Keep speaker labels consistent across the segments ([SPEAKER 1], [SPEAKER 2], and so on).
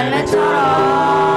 [SPEAKER 1] 열매처럼.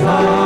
[SPEAKER 1] high.